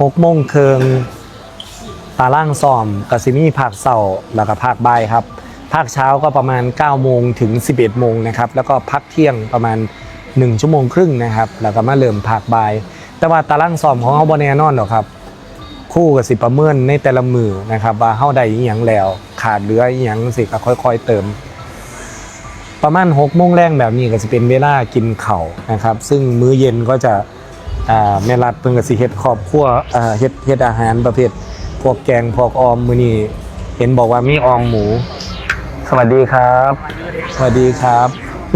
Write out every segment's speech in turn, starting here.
หกโมงเคิงตาล่างซ้อมกสิมีภาคเสาร์แล้วก็ภาคบ่ายครับ ภาคเช้าก็ประมาณ 9 โมงถึง 11 โมงนะครับ แล้วก็พักเที่ยงประมาณ 1 ชั่วโมงครึ่งนะครับ แล้วก็มาเริ่มภาคบ่าย แต่ว่าตารางซ้อมของเขาบนแน่นอนหรอกครับ คู่กับสิประเมินในแต่ละมือนะครับ ว่าเฮาได้อีหยังแล้ว ขาดเหลืออีหยังสิก็ค่อย ๆ เติม ประมาณ6โมงแรงแบบนี้ก็จะเป็นเวลากินเข้านะครับ ซึ่งมื้อเย็นก็จะ อ่าแม่รัดเพิ่นก็สิเฮ็ดครอบครัวอ่าเฮ็ดเฮ็ดอาหารประเภท พวกแกงพวกออมมื้อนี้เห็นบอกว่ามีอองหมู สวัสดีครับ สวัสดีครับ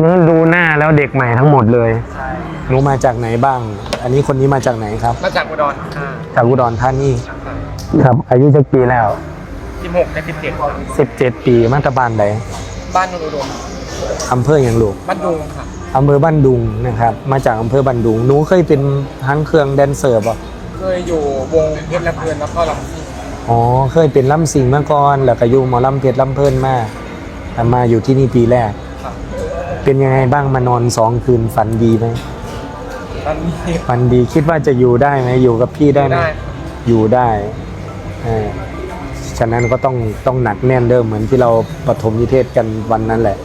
นี่ดูหน้าแล้วเด็กใหม่ทั้งหมดเลยใช่รู้มาจากไหนบ้าง อันนี้คนนี้มาจากไหนครับ มาจากอุดรค่ะจากอุดรธานีครับ อายุจักปีแล้วสิบหกในสิบเจ็ด17 ปีมาตรบานใดบ้านนนอุดมอำเภออย่างลูกบ้านดุงค่ะ อำเภอบ้านดุงนะครับ มาจากอำเภอบ้านดุงหนูเคยเป็นทั้งเครื่องแดนเซอร์ป่ะเคยอยู่วงเพชรและเพลินแล้วก็ลำซิ่งอ๋อเคยเป็นล่ำสิงมาก่อนแล้วก็อยู่หมอลำเพชรลำเพลินมาแต่มาอยู่ที่นี่ปีแรกค่ะเป็นยังไงบ้างมานอนสองคืนฝันดีไหมตอนนี้ฝันดีคิดว่าจะอยู่ได้ไหมอยู่กับพี่ได้ไหม ได้อยู่ได้เออฉะนั้นก็ต้องต้องหนักแน่นเดิมเหมือนที่เราปฐมนิเทศกันวันนั้นแหละ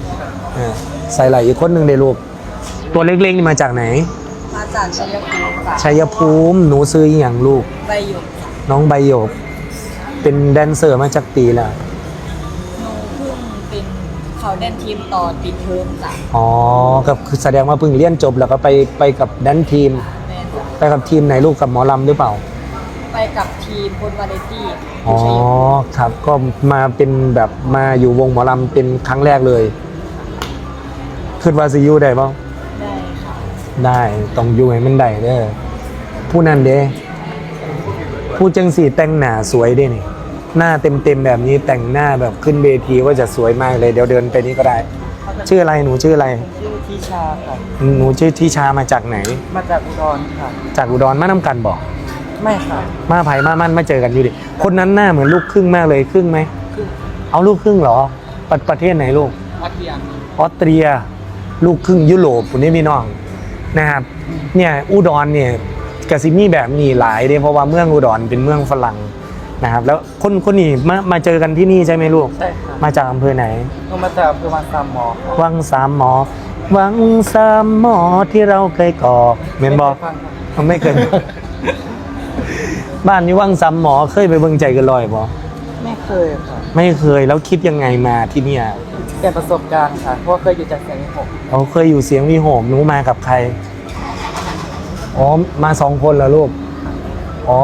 เออใส่ไหลอีกคนหนึ่งในลูก ตัวเล็กๆนี่มาจากไหน มาจากชัยภูมิค่ะชัยภูมิหนูซื้ออหย่างลูก ใบหยกน้องใบหยก เป็นแดนเซอร์มาจากปีแล้วหนูเพิ่งเป็นเขาเด่นทีมตอนปิดเทอมจ้ะอ๋อก็คือแสดงว่าเพิ่งเรียนจบแล้วก็ไปไปกับแดนทีม แม่จ้ะไปกับทีมไหนลูกกับหมอลำหรือเปล่า ไปกับทีมบนวาไรตี้อ๋อชัยภูมิครับก็มาเป็นแบบมาอยู่วงหมอลำเป็นครั้งแรกเลยคิดว่าซิอยูได้ป่าได้ค่ะ ได้ต้องอยู่ให้มันได้เด้อผู้นั้นเด้ผู้จังสีแต่งหน้าสวยเด้นี่ หน้าเต็มๆแบบนี้แต่งหน้าแบบขึ้นเวทีว่าจะสวยมากเลย เดี๋ยวเดินไปนี่ก็ได้ ชื่ออะไรหนูชื่ออะไร ชื่อทิชาค่ะ หนูชื่อทิชามาจากไหน มาจากอุดรค่ะ จากอุดรมาน้ำกันบอกไม่ค่ะ มาไผ่มามั่นมาเจอกันอยู่ดิ คนนั้นหน้าเหมือนลูกครึ่งมากเลยครึ่งไหมเอาลูกครึ่งเหรอ ประประเทศไหนลูกวัดเทียมออสเตรีย ลูกครึ่งยุโรปคนนี้พี่น้อง นะครับเนี่ยอุดรเนี่ยกสิมีแบบนี้หลายเด้เพราะว่าเมืองอุดรเป็นเมืองฝรั่งนะครับแล้วคนคนนี้มามาเจอกันที่นี่ใช่ไหมลูกใช่ค่ะมาจากอำเภอไหนก็มาจากอำเภอวันสามหมอค่ะวังสามหมอ วังสามหมอที่เราเคยก่อเมนบอกไคยฟังค่ะไม่เคย บ้านนี้วังสามหมอเคยไปเบิ่งใจกันลอยบอ ไม่เคยค่ะไม่เคยแล้วคิดยังไงมาที่เนี่ยเปลี่ยนประสบการณ์ค่ะเพราะว่าเคยอยู่จากแสงหกเขาเคยอยู่เสียงวีโหมหนูมากับใครอ๋อมาสองคนแล้วลูกอ๋อ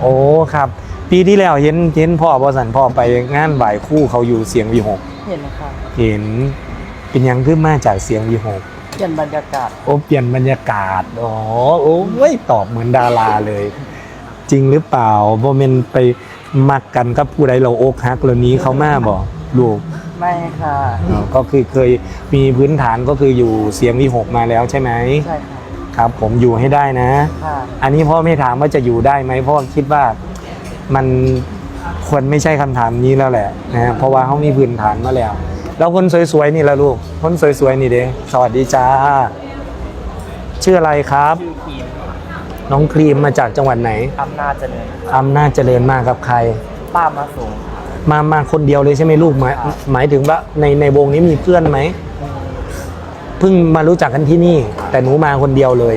โอ้ครับ ปีที่แล้วเห็นเห็นพ่อบอสันพ่อไปงานบ่ายคู่เขาอยู่เสียงวีโหมเห็นนะคะเห็นเป็นยังขึ้นมาจากเสียงวีโหมเปลี่ยนบรรยากาศโอ้เปลี่ยนบรรยากาศอ๋อโอ้ยตอบเหมือนดาราเลย จริงหรือเปล่าโมเมนไป มักกันกับผู้ใดเราอกฮักแล้วนี้เขามาบอกลูกไม่ค่ะอ๋อก็คือเคยมีพื้นฐานก็คืออยู่เสียงวีหกมาแล้วใช่ไหมใช่ค่ะครับผมอยู่ให้ได้นะค่ะอันนี้พ่อไม่ถามว่าจะอยู่ได้ไหมพ่อคิดว่ามันควรไม่ใช่คำถามนี้แล้วแหละนะเพราะว่าเขามีพื้นฐานมาแล้ว แล้วคนสวยๆนี่ละลูกคนสวยๆนี่เด้สวัสดีจ้าชื่ออะไรครับชื่อคีม น้องครีมมาจากจังหวัดไหนอำนาจเจริญอำนาจเจริญมากับใคร ป้ามาสูงมามาคนเดียวเลยใช่ไหมลูกหมายหมายถึงว่าในในวงนี้มีเพื่อนไหมเพิ่งมารู้จักกันที่นี่ แต่หนูมาคนเดียวเลย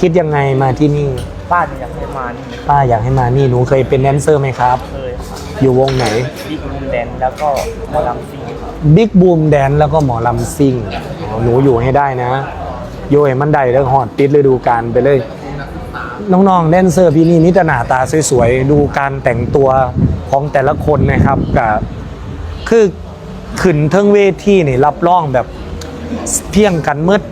คิดยังไงมาที่นี่ ป้าอยากให้มานี่ป้าอยากให้มานี่หนูเคยเป็นแดนเซอร์ไหมครับ เคยค่ะอยู่วงไหนบิ๊กบูมแดนแล้วก็หมอลำซิงครับบิ๊กบูมแดนแล้วก็หมอลำซิ่งอ๋อหนูอยู่ให้ได้นะ โยให้มันได้แล้วหอดติดฤดูกาลไปเลย น้องๆแดนเซอร์พี่นี่นิตหนาตาสวยๆดูการแต่งตัวของแต่ละคนนะครับกับคือขึ้นเทิงเวทีนี่รับรองแบบเพียงกันมืด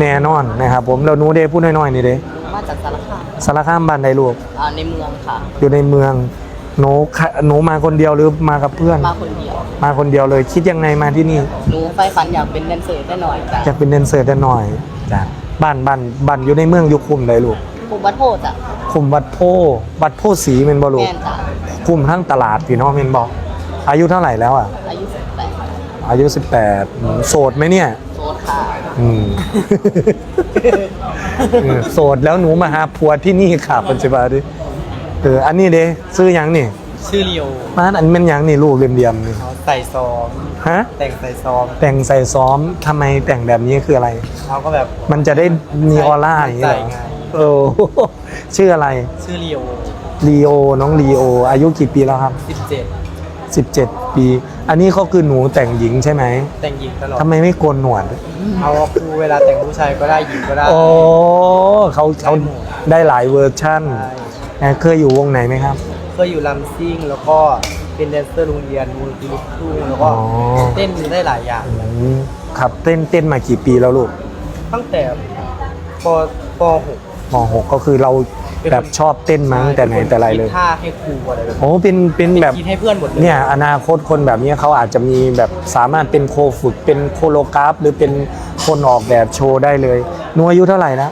แน่นอนนะครับ ผมเราหนูเด้พูดน้อยๆนี่เด้มาจากสารคามสารคามบ้านใดลูกอ่าในเมืองค่ะ อยู่ในเมืองหนูค่ะหนูมาคนเดียวหรือมากับเพื่อน มาคนเดียว มาคนเดียวเลยคิดยังไงมาที่นี่หนูไฟฝันอยากเป็นแดนเซอร์ได้หน่อยจ้ะจะเป็นแดนเซอร์ได้หน่อยจ้ะบ้านบ้านบ้านอยู่ในเมืองอยู่คุมใดลูก ภูมิวัดโพธิ์จ้ะคุมวัดโพวัดโพสีเมนบอลูกแม่นจ้ะคุมทั้งตลาดพี่น้องเมนบอกอายุเท่าไหร่แล้วอะ อายุสิบแปดอายุ 18อืมโสดไหมเนี่ยโซดค่ะอืม เออโสดแล้วหนูมาหาผัวที่นี่ค่ะปัจจุบันดิเอออันนี้เด้ซื้อหยังนี่ชื่อเรียวบ้านอันเป็นหยังนี่ลูกเรียมๆนี่เขาใส่ซองฮะ แต่งใส่ซองแต่งใส่ซ้อมทำไมแต่งแบบนี้คืออะไร เขาก็แบบมันจะได้มีออร่าอย่างนี้เหรอใส่ไง เออ ชื่ออะไรชื่อเรียวลีโอน้องลีโอ อายุกี่ปีแล้วครับ 17 17 ปี อันนี้เขาคือหนูแต่งหญิงใช่ไหมแต่งหญิงตลอด ทำไมไม่โกนหนวด เอาคือเวลาแต่งผู้ชายก็ได้หญิงก็ได้ โอ้เขาเขาได้หลายเวอร์ชั่นใช่แอนเคยอยู่วงไหนไหมครับ เคยอยู่ลำซิ่งแล้วก็เป็นแดนเซอร์โรงเรียนมูลนิธิลูกทุ่งแล้วก็อ๋อ เต้นได้หลายอย่าง อืมครับเต้นเต้นมากี่ปีแล้วลูก ตั้งแต่ปป มหกก็คือเราแบบชอบเต้น .6 มาตั้งแต่ไหนแต่ไรเลย ท่าให้ครูอะไรแบบโอ้เป็นเป็นแบบ คิดให้เพื่อนหมดเลยเนี่ยอนาคตคนแบบนี้เขาอาจจะมีแบบสามารถเป็นโคฝึกเป็นโคโลกราฟ หรือเป็นคนออกแบบโชว์ได้เลยหนูอายุเท่าไหร่นะ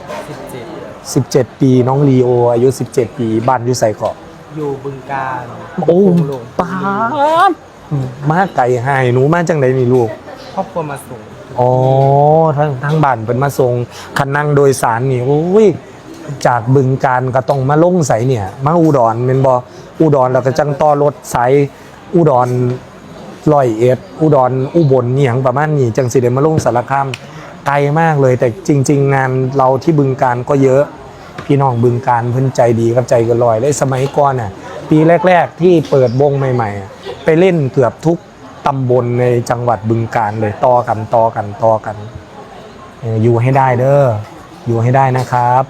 17 17 ปีน้องลีโออายุ 17 ปีบ้านอยู่ใส่เกาะอยู่บึงการโอ้โลงป้าดมาไก่หายหนูมาจังไดนี่ลูก ครอบครัวมาส่งอ๋อทั้งทั้งบ้านเป็นมาส่งคันนั่งโดยสารนี่โอ้ย จากบึงการก็ต้องมาลงใสเนี่ย มาอุดรเป็นบออุดรแล้วก็จังต่อรถสายอุดรลอยเอ็ดอุดรอุบลนี่ยงประมาณนี้จังสิเดมาลงสารคามไกลมากเลยแต่จริง ๆ งานเราที่บึงการก็เยอะพี่น้องบึงการเพิ่นใจดีกับใจกันลอยเลยสมัยก่อนน่ะปีแรก ๆ ที่เปิดวงใหม่ ๆ ไปเล่นเกือบทุกตำบลในจังหวัดบึงการเลยต่อกันต่อกันต่อกัน อยู่ให้ได้เด้ออยู่ให้ได้นะครับ